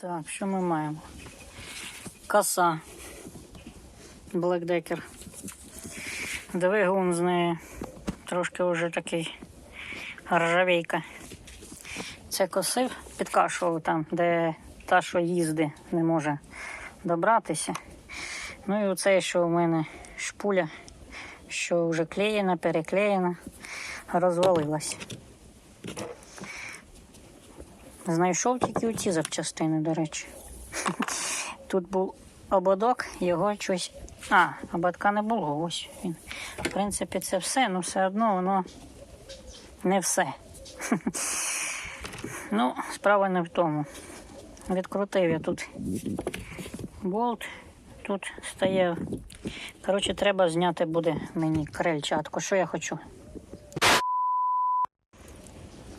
Так, що ми маємо? Коса. Блекдекер. Двигун з неї трошки вже такий ржавійка. Це косив, підкашував там, де та, що їзди, не може добратися. Ну і оце, що у мене шпуля, що вже клеєна, переклеєна, розвалилась. Знайшов тільки оці запчастини, до речі. Тут був ободок, його щось. А, ободка не було. Ось він. В принципі, це все, але все одно воно не все. Ну, справа не в тому. Відкрутив я тут болт, тут стояв. Коротше, треба зняти буде мені крильчатку. Що я хочу?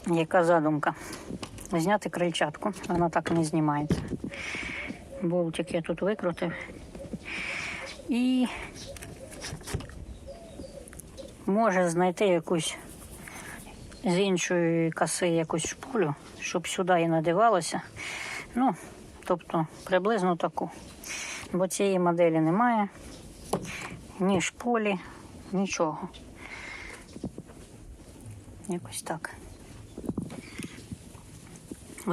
Яка задумка? Зняти крильчатку, вона так не знімається. Болтик я тут викрутив. І може знайти якусь з іншої коси якусь шпулю, щоб сюди і надивалося. Ну, тобто приблизно таку. Бо цієї моделі немає. Ні шпулі, нічого. Якось так.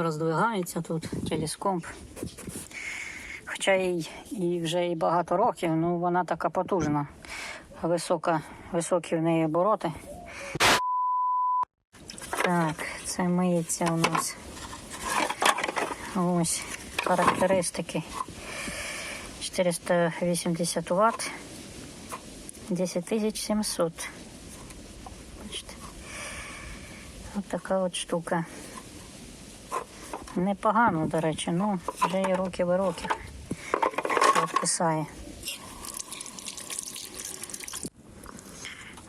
Роздвигається тут телескоп. Хоча їй і вже і багато років, ну вона така потужна. Висока, високі в неї обороти. Так, це миється у нас. Ось характеристики. 480 Вт. 10700. Бачите. Ось така от штука. Непогано, до речі, ну, вже і років і років. Відписає.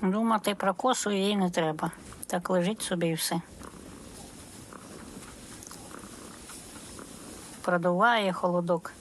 Думати про косу їй не треба. Так лежить собі і все. Продуває холодок.